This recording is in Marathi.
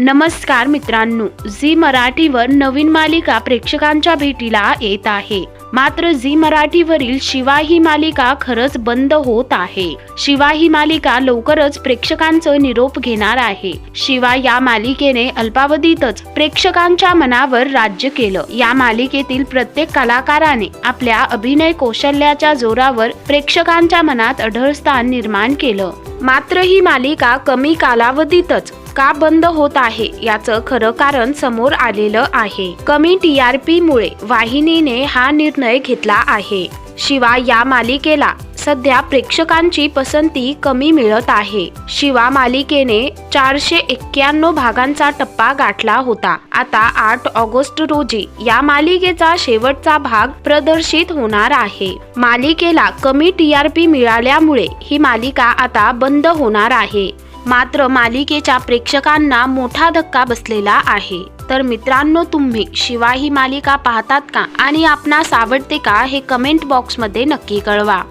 नमस्कार मित्रांनो झी मराठीवर नवीन मालिका प्रेक्षकांच्या भेटीला येत आहे. मात्र झी मराठीवरील शिवा ही मालिका खरंच बंद होत आहे. शिवा ही मालिका लवकरच प्रेक्षकांचं निरोप घेणार आहे. शिवा या मालिकेने अल्पावधीतच प्रेक्षकांच्या मनावर राज्य केलं. या मालिकेतील प्रत्येक कलाकाराने आपल्या अभिनय कौशल्याच्या जोरावर प्रेक्षकांच्या मनात अढळ स्थान निर्माण केलं. मात्र ही मालिका कमी कालावधीतच का बंद होत आहे याचं खरं कारण समोर आलेलं आहे. कमी टी आर पी मुळे वाहिनीने हा निर्णय घेतला आहे. शिवाय या मालिकेला सध्या प्रेक्षकांची पसंती कमी मिळत आहे. शिवा मालिकेने चारशे एक्क्याण्णव भागांचा टप्पा गाठला होता. आता आठ ऑगस्ट रोजी या मालिकेचा शेवटचा भाग प्रदर्शित होणार आहे. मालिकेला कमी टी आर पी मिळाल्यामुळे ही मालिका आता बंद होणार आहे. मात्र मालिकेच्या प्रेक्षकांना मोठा धक्का बसलेला आहे. तर मित्रांनो तुम्ही शिवा ही मालिका पाहतात का? आणि आपणास आवडते का? हे कमेंट बॉक्समध्ये नक्की कळवा.